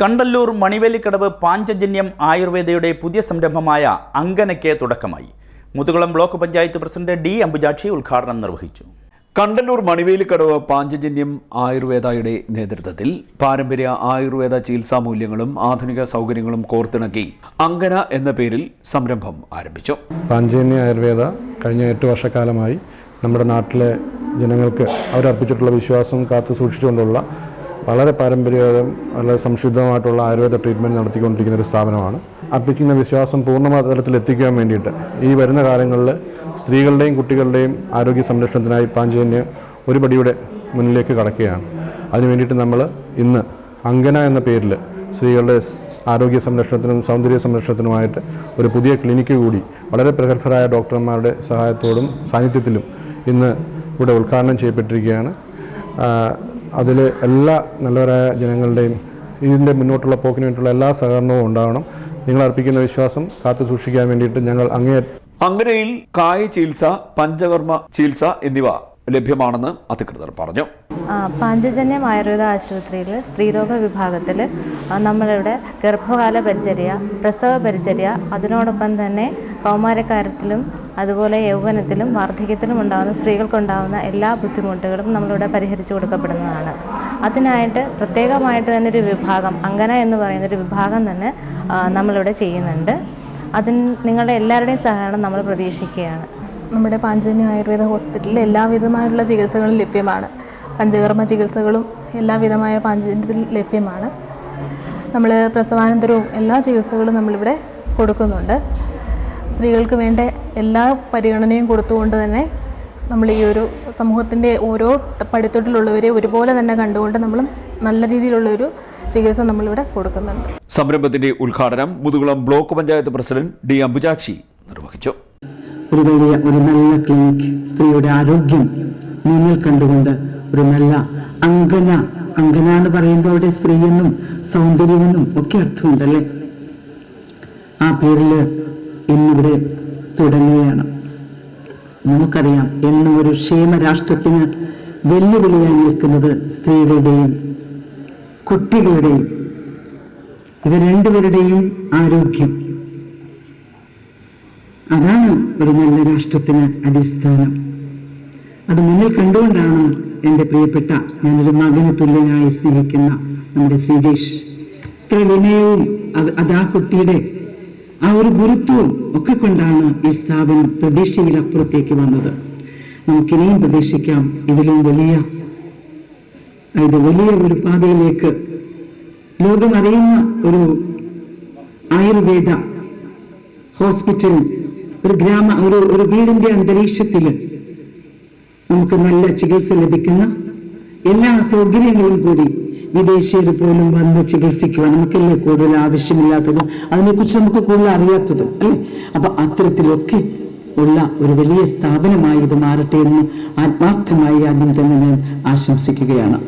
കണ്ടല്ലൂർ മണിവേലിക്കടവ് പാഞ്ചജന്യം ആയുർവേദയുടെ പുതിയ സംരംഭമായ അങ്കനയ്ക്ക് തുടക്കമായി. Muthukulam block panchayat president D Ambujakshi ഉദ്ഘാടനം നിർവഹിച്ചു. കണ്ടല്ലൂർ മണിവേലിക്കടവ് പാഞ്ചജന്യം ആയുർവേദയുടെ നേതൃത്വത്തിൽ പാരമ്പര്യ ആയുർവേദ ചികിത്സാ മൂല്യങ്ങളും ആധുനിക സൗകര്യങ്ങളും കോർത്തിണക്കി അങ്കന എന്ന പേരിൽ സംരംഭം ആരംഭിച്ചു. പാഞ്ചജന്യ ആയുർവേദ കഴിഞ്ഞ എട്ട് വർഷക്കാലമായി നമ്മുടെ നാട്ടിലെ ജനങ്ങൾക്ക് അവരർപ്പിച്ചിട്ടുള്ള വിശ്വാസം കാത്തു സൂക്ഷിച്ചുകൊണ്ടുള്ള വളരെ പാരമ്പര്യവും വളരെ സംശുദ്ധമായിട്ടുള്ള ആയുർവേദ ട്രീറ്റ്മെന്റ് നടത്തിക്കൊണ്ടിരിക്കുന്ന ഒരു സ്ഥാപനമാണ്. അർപ്പിക്കുന്ന വിശ്വാസം പൂർണമായ തലത്തിൽ എത്തിക്കാൻ വേണ്ടിയിട്ട് ഈ വരുന്ന കാലങ്ങളിൽ സ്ത്രീകളുടെയും കുട്ടികളുടെയും ആരോഗ്യ സംരക്ഷണത്തിനായി പാഞ്ചജന്യം ഒരു പടിയുടെ മുന്നിലേക്ക് കടക്കുകയാണ്. അതിനു വേണ്ടിയിട്ട് നമ്മൾ ഇന്ന് അങ്കന എന്ന പേരിൽ സ്ത്രീകളുടെ ആരോഗ്യ സംരക്ഷണത്തിനും സൗന്ദര്യ സംരക്ഷണത്തിനുമായിട്ട് ഒരു പുതിയ ക്ലിനിക്ക് കൂടി വളരെ പ്രഗത്ഭരായ ഡോക്ടർമാരുടെ സഹായത്തോടും സാന്നിധ്യത്തിലും ഇന്ന് ഇവിടെ ഉദ്ഘാടനം ചെയ്യപ്പെട്ടിരിക്കുകയാണ്. അതിൽ എല്ലാ നല്ലവരായ ജനങ്ങളുടെയും ഇതിന്റെ മുന്നോട്ടുള്ള പോക്കിന് വേണ്ടിയിട്ടുള്ള എല്ലാ സഹകരണവും ഉണ്ടാവണം. നിങ്ങൾ അർപ്പിക്കുന്ന വിശ്വാസം കാത്തു സൂക്ഷിക്കാൻ വേണ്ടിയിട്ട് ഞങ്ങൾ അങ്ങേ അങ്ങനെയിൽ കായ ചികിത്സ പഞ്ചകർമ്മ ചികിത്സ എന്നിവ ലഭ്യമാണെന്ന് അധികൃതർ പറഞ്ഞു. പാഞ്ചജന്യം ആയുർവേദ ആശുപത്രിയിൽ സ്ത്രീരോഗ വിഭാഗത്തിൽ നമ്മളിവിടെ ഗർഭകാല പരിചര്യ പ്രസവ പരിചര്യ അതിനോടൊപ്പം തന്നെ കൗമാരക്കാരത്തിലും അതുപോലെ യൗവനത്തിലും വാർദ്ധക്യത്തിലും ഉണ്ടാകുന്ന സ്ത്രീകൾക്കുണ്ടാകുന്ന എല്ലാ ബുദ്ധിമുട്ടുകളും നമ്മളിവിടെ പരിഹരിച്ചു കൊടുക്കപ്പെടുന്നതാണ്. അതിനായിട്ട് പ്രത്യേകമായിട്ട് തന്നെ ഒരു വിഭാഗം അങ്കന എന്ന് പറയുന്ന ഒരു വിഭാഗം തന്നെ നമ്മളിവിടെ ചെയ്യുന്നുണ്ട്. അതിന് നിങ്ങളുടെ എല്ലാവരുടെയും സഹകരണം നമ്മൾ പ്രതീക്ഷിക്കുകയാണ്. നമ്മുടെ പാഞ്ചജന്യ ആയുർവേദ ഹോസ്പിറ്റലിൽ എല്ലാവിധമായുള്ള ചികിത്സകളും ലഭ്യമാണ്. പഞ്ചകർമ്മ ചികിത്സകളും എല്ലാവിധമായ പാഞ്ചജന്യത്തിൽ ലഭ്യമാണ്. നമ്മൾ പ്രസവാനന്തരവും എല്ലാ ചികിത്സകളും നമ്മളിവിടെ കൊടുക്കുന്നുണ്ട്. സ്ത്രീകൾക്ക് വേണ്ട എല്ലാ പരിഗണനയും കൊടുത്തുകൊണ്ട് തന്നെ നമ്മൾ ഈ ഒരു സമൂഹത്തിന്റെ ഓരോ പടിത്തൊട്ടിലുള്ളവരെ ഒരുപോലെ തന്നെ കണ്ടുകൊണ്ട് നമ്മൾ നല്ല രീതിയിലുള്ളൊരു ചികിത്സ നമ്മളിവിടെ കൊടുക്കുന്നുണ്ട്. സംരംഭത്തിന്റെ ഉദ്ഘാടനം Muthukulam block panchayat president D Ambujakshi നിർവഹിച്ചു. ഒരു വലിയ ഒരു നല്ല ക്ലിനിക് സ്ത്രീയുടെ ആരോഗ്യം മുന്നിൽ കണ്ടുകൊണ്ട് ഒരു നല്ല അങ്കന അങ്കന എന്ന് പറയുമ്പോൾ അവിടെ സ്ത്രീയെന്നും സൗന്ദര്യമെന്നും ഒക്കെ അർത്ഥമുണ്ടല്ലേ? ആ പേരിൽ ഇന്നിവിടെ തുടങ്ങുകയാണ്. നമുക്കറിയാം എന്നും ഒരു ക്ഷേമ രാഷ്ട്രത്തിന് വെല്ലുവിളിയായി നിൽക്കുന്നത് സ്ത്രീകളുടെയും കുട്ടികളുടെയും ഇവർ രണ്ടുപേരുടെയും ആരോഗ്യം. അതാണ് ഒരു നല്ല രാഷ്ട്രത്തിന് അടിസ്ഥാനം. അത് മുന്നിൽ കണ്ടുകൊണ്ടാണ് എന്റെ പ്രിയപ്പെട്ട ഞാനൊരു മകന് തുല്യനായി സ്നേഹിക്കുന്ന നമ്മുടെ ശ്രീജേഷ്. ഇത്ര വിനയവും അത് ആ കുട്ടിയുടെ ആ ഒരു ഗുരുത്വവും ഒക്കെ കൊണ്ടാണ് ഈ സ്ഥാപനം പ്രതീക്ഷയിലപ്പുറത്തേക്ക് വന്നത്. നമുക്കിനിയും പ്രതീക്ഷിക്കാം. ഇതിലും വലിയ ഇത് വലിയ ഒരു പാതയിലേക്ക് ലോകം അറിയുന്ന ഒരു ആയുർവേദ ഹോസ്പിറ്റൽ ഒരു ഗ്രാമ ഒരു ഒരു വീടിന്റെ അന്തരീക്ഷത്തിൽ നമുക്ക് നല്ല ചികിത്സ ലഭിക്കുന്ന എല്ലാ സൗകര്യങ്ങളും കൂടി വിദേശീയർ പോലും വന്ന് ചികിത്സിക്കുവാൻ നമുക്കല്ലേ കൂടുതൽ ആവശ്യമില്ലാത്തതും അതിനെക്കുറിച്ച് നമുക്ക് കൂടുതൽ അറിയാത്തതും അല്ലേ? അപ്പൊ അത്തരത്തിലൊക്കെ ഉള്ള ഒരു വലിയ സ്ഥാപനമായി ഇത് മാറട്ടെ എന്ന് ആത്മാർത്ഥമായി ആദ്യം തന്നെ ഞാൻ ആശംസിക്കുകയാണ്.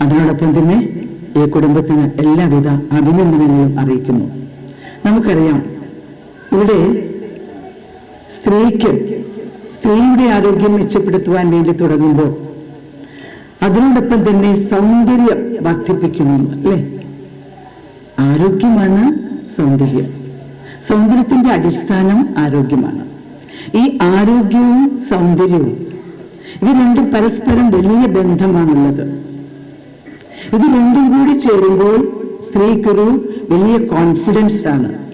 അതിനോടൊപ്പം തന്നെ ഈ കുടുംബത്തിന് എല്ലാവിധ അഭിനന്ദനങ്ങളും അറിയിക്കുന്നു. നമുക്കറിയാം ഇവിടെ സ്ത്രീക്ക് സ്ത്രീയുടെ ആരോഗ്യം മെച്ചപ്പെടുത്തുവാൻ വേണ്ടി തുടങ്ങുമ്പോൾ അതിനോടൊപ്പം തന്നെ സൗന്ദര്യം വർദ്ധിപ്പിക്കുന്നു അല്ലേ? ആരോഗ്യമാണ് സൗന്ദര്യം. സൗന്ദര്യത്തിന്റെ അടിസ്ഥാനം ആരോഗ്യമാണ്. ഈ ആരോഗ്യവും സൗന്ദര്യവും ഇവ രണ്ടും പരസ്പരം വലിയ ബന്ധമാണുള്ളത്. ഇത് രണ്ടും കൂടി ചേരുമ്പോൾ സ്ത്രീക്കൊരു വലിയ കോൺഫിഡൻസ് ആണ്.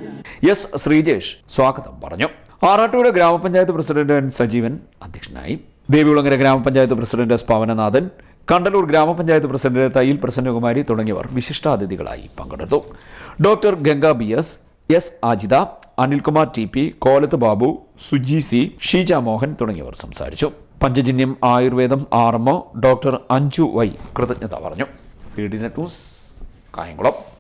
എസ് ശ്രീജേഷ് സ്വാഗതം പറഞ്ഞു. ആറാട്ടുപുഴ ഗ്രാമപഞ്ചായത്ത് പ്രസിഡന്റ് സജീവൻ അധ്യക്ഷനായി. ദേവികുളങ്ങര ഗ്രാമപഞ്ചായത്ത് പ്രസിഡന്റ് എസ് പവനനാഥൻ കണ്ടലൂർ ഗ്രാമപഞ്ചായത്ത് പ്രസിഡന്റ് തയ്യിൽ പ്രസന്നകുമാരി തുടങ്ങിയവർ വിശിഷ്ടാതിഥികളായി പങ്കെടുത്തു. Doctor Ganga B S S Ajitha Anilkumar T P Kolath Babu Suji C Sheeja Mohan തുടങ്ങിയവർ സംസാരിച്ചു. പഞ്ചജന്യം ആയുർവേദം ആർ ഡോക്ടർ അഞ്ജു വൈ കൃതജ്ഞത പറഞ്ഞു. C D news Kayamkulam.